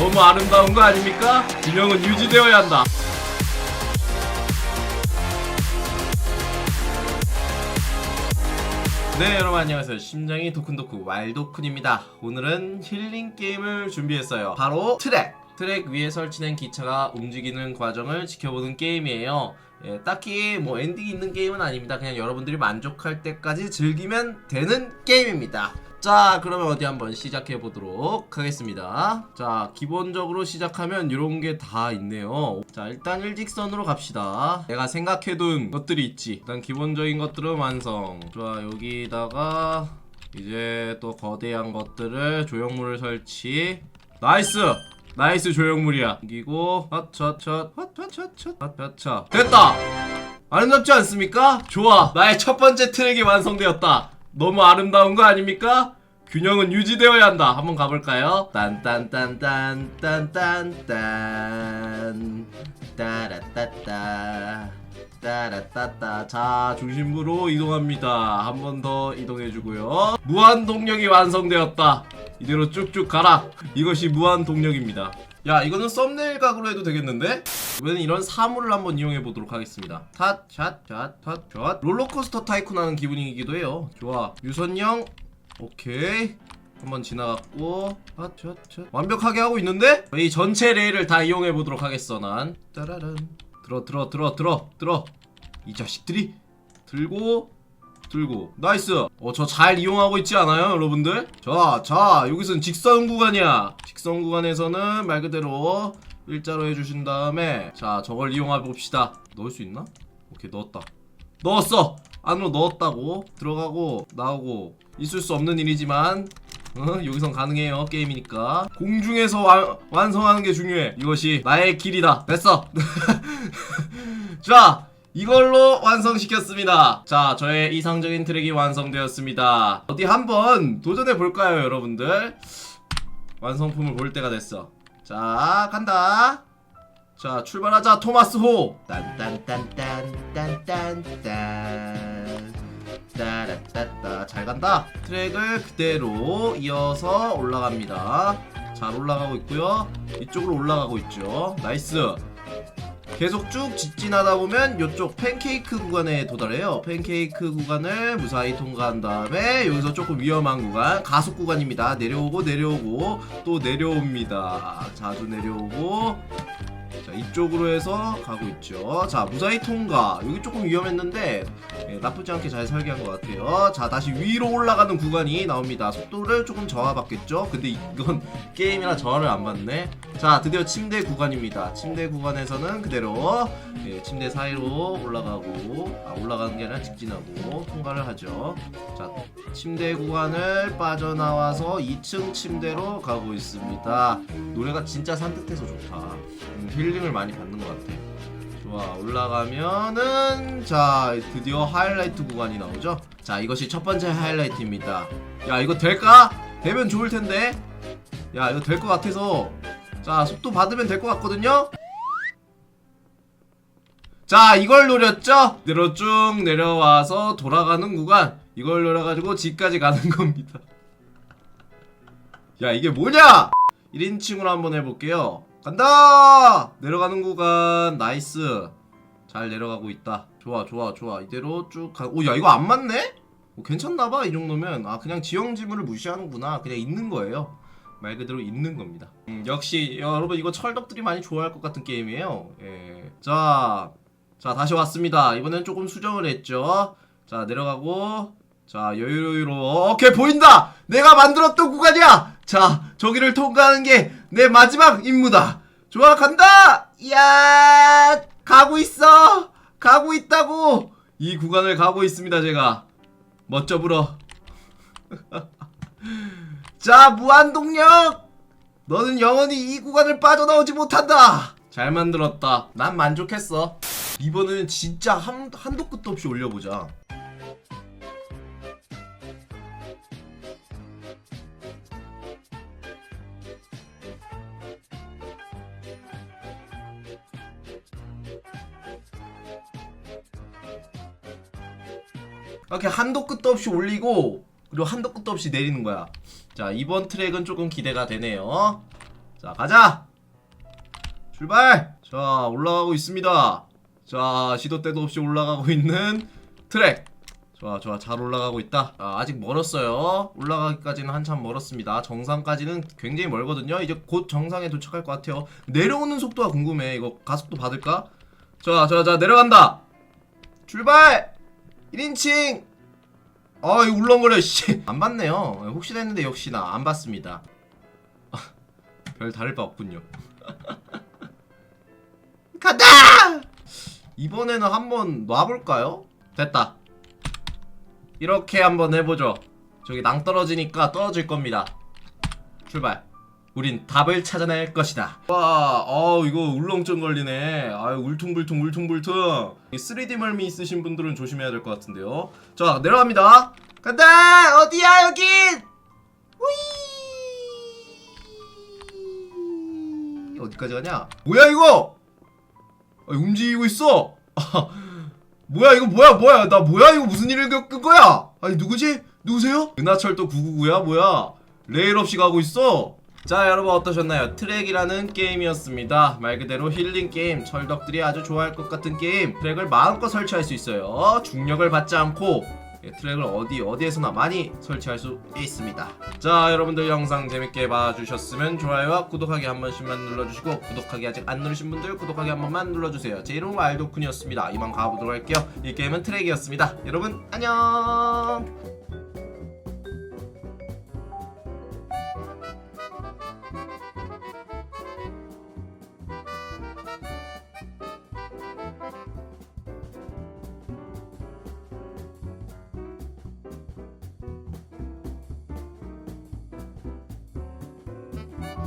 너무 아름다운 거 아닙니까? 균형은 유지되어야 한다. 네 여러분 안녕하세요. 심장이 도쿤도쿠 왈도쿤입니다. 오늘은 힐링 게임을 준비했어요. 바로 트랙! 트랙 위에 설치된 기차가 움직이는 과정을 지켜보는 게임이에요. 예, 딱히 뭐 엔딩이 있는 게임은 아닙니다. 그냥 여러분들이 만족할 때까지 즐기면 되는 게임입니다 자 그러면 어디 한번 시작해 보도록 하겠습니다. 자 기본적으로 시작하면 이런 게 다 있네요. 자 일단 일직선으로 갑시다. 내가 생각해둔 것들이 있지. 일단 기본적인 것들은 완성. 좋아 여기다가 이제 또 거대한 것들을 조형물을 설치. 나이스! 나이스 조형물이야. 이기고 헛헛헛 헛헛헛 헛헛헛 됐다! 아름답지 않습니까? 좋아. 나의 첫 번째 트랙이 완성되었다 너무 아름다운 거 아닙니까? 균형은 유지되어야 한다. 한번 가볼까요? 딴딴딴딴 딴딴딴. 따라따따. 따라따따. 자 중심부로 이동합니다. 한 번 더 이동해주고요. 무한 동력이 완성되었다. 이대로 쭉쭉 가라. 이것이 무한 동력입니다 야 이거는 썸네일 각으로 해도 되겠는데? 이번엔 이런 사물을 한번 이용해 보도록 하겠습니다. 탓샷샷탓샷. 롤러코스터 타이쿤 하는 기분이기도 해요. 좋아. 유선형 오케이. 한번 지나갔고. 핫샷샷. 완벽하게 하고 있는데? 이 전체 레일을 다 이용해 보도록 하겠어 난. 따라란. 들어 들어 들어 들어 들어. 이 자식들이. 들고 들고. 나이스. 어 저 잘 이용하고 있지 않아요 여러분들? 자자 여기서는 직선 구간이야. 직선 구간에서는 말 그대로 일자로 해주신 다음에 자 저걸 이용해 봅시다. 넣을 수 있나? 오케이 넣었다. 넣었어! 안으로 넣었다고. 들어가고 나오고. 있을 수 없는 일이지만 어? 여기선 가능해요 게임이니까. 공중에서 완, 완성하는 게 중요해. 이것이 나의 길이다. 됐어. 자 이걸로 완성시켰습니다. 자 저의 이상적인 트랙이 완성되었습니다. 어디 한번 도전해 볼까요 여러분들? 완성품을 볼 때가 됐어. 자 간다. 자 출발하자. 토마스 호. 따라따따. 잘 간다. 트랙을 그대로 이어서 올라갑니다. 잘 올라가고 있고요. 이쪽으로 올라가고 있죠. 나이스 계속 쭉 직진하다 보면 이쪽 팬케이크 구간에 도달해요. 팬케이크 구간을 무사히 통과한 다음에 여기서 조금 위험한 구간 가속 구간입니다. 내려오고 내려오고 또 내려옵니다. 자주 내려오고. 자 이쪽으로 해서 가고 있죠. 자 무사히 통과. 여기 조금 위험했는데 예, 나쁘지 않게 잘 설계한 것 같아요. 자 다시 위로 올라가는 구간이 나옵니다. 속도를 조금 저하받겠죠? 근데 이건 게임이라 저하를 안 받네. 자 드디어 침대 구간입니다. 침대 구간에서는 그대로 예, 침대 사이로 올라가고 아 올라가는 게 아니라 직진하고 통과를 하죠. 자 침대 구간을 빠져나와서 2층 침대로 가고 있습니다. 노래가 진짜 산뜻해서 좋다. 음, 힐링을 많이 받는 것 같아 좋아 올라가면은 자 드디어 하이라이트 구간이 나오죠? 자 이것이 첫 번째 하이라이트입니다. 야 이거 될까? 되면 좋을 텐데. 야 이거 될 것 같아서. 자 속도 받으면 될 것 같거든요? 자 이걸 노렸죠? 내려 쭉 내려와서 돌아가는 구간. 이걸 노려가지고 집까지 가는 겁니다. 야 이게 뭐냐? 1인칭으로 한번 해볼게요 간다! 내려가는 구간 나이스. 잘 내려가고 있다. 좋아 좋아 좋아. 이대로 쭉 가 오야 이거 안 맞네? 어, 괜찮나봐 이 정도면. 아 그냥 지형 지물을 무시하는구나. 그냥 있는 거예요. 말 그대로 있는 겁니다. 음, 역시 야, 여러분 이거 철덕들이 많이 좋아할 것 같은 게임이에요. 예. 자, 자 다시 왔습니다. 이번엔 조금 수정을 했죠. 자 내려가고. 자 여유로유로 오케이 보인다 내가 만들었던 구간이야. 자 저기를 통과하는 게 내 마지막 임무다. 좋아 간다! 야 가고 있어. 가고 있다고. 이 구간을 가고 있습니다 제가. 멋져 불어. 자 무한동력! 너는 영원히 이 구간을 빠져나오지 못한다! 잘 만들었다. 난 만족했어. 이번에는 진짜 한, 한도 끝도 없이 올려보자 이렇게 한도 끝도 없이 올리고 그리고 한도 끝도 없이 내리는 거야. 자 이번 트랙은 조금 기대가 되네요. 자 가자! 출발! 자 올라가고 있습니다. 자 시도 때도 없이 올라가고 있는 트랙. 좋아 좋아. 잘 올라가고 있다. 아, 아직 멀었어요. 올라가기까지는 한참 멀었습니다. 정상까지는 굉장히 멀거든요. 이제 곧 정상에 도착할 것 같아요. 내려오는 속도가 궁금해. 이거 가속도 받을까? 좋아 좋아 좋아. 내려간다! 출발 1인칭! 아 이거 울렁거려 씨안 봤네요. 혹시나 했는데 역시나 안 봤습니다. 별 다를 바 없군요. 간다! 이번에는 한번 놔볼까요? 됐다. 이렇게 한번 해보죠. 저기 낭 떨어지니까 떨어질 겁니다. 출발 우린 답을 찾아낼 것이다. 와 어, 이거 울렁증 걸리네. 아유 울퉁불퉁 울퉁불퉁. 이 3D 멀미 있으신 분들은 조심해야 될 것 같은데요. 자 내려갑니다. 간다! 어디야 여긴 우이! 어디까지 가냐? 뭐야 이거? 아, 움직이고 있어. 뭐야 이거 뭐야 뭐야? 나 뭐야? 이거 무슨 일을 겪은 거야? 아니 누구지? 누구세요? 은하철도 999야? 뭐야? 레일 없이 가고 있어 자 여러분 어떠셨나요? 트랙이라는 게임이었습니다. 말 그대로 힐링 게임 철덕들이 아주 좋아할 것 같은 게임. 트랙을 마음껏 설치할 수 있어요. 중력을 받지 않고 예, 트랙을 어디 어디에서나 많이 설치할 수 있습니다. 자 여러분들 영상 재밌게 봐주셨으면 좋아요와 구독하기 한 번씩만 눌러주시고 구독하기 아직 안 누르신 분들 구독하기 한 번만 눌러주세요. 제 이름은 알도쿤이었습니다. 이만 가보도록 할게요. 이 게임은 트랙이었습니다. 여러분 안녕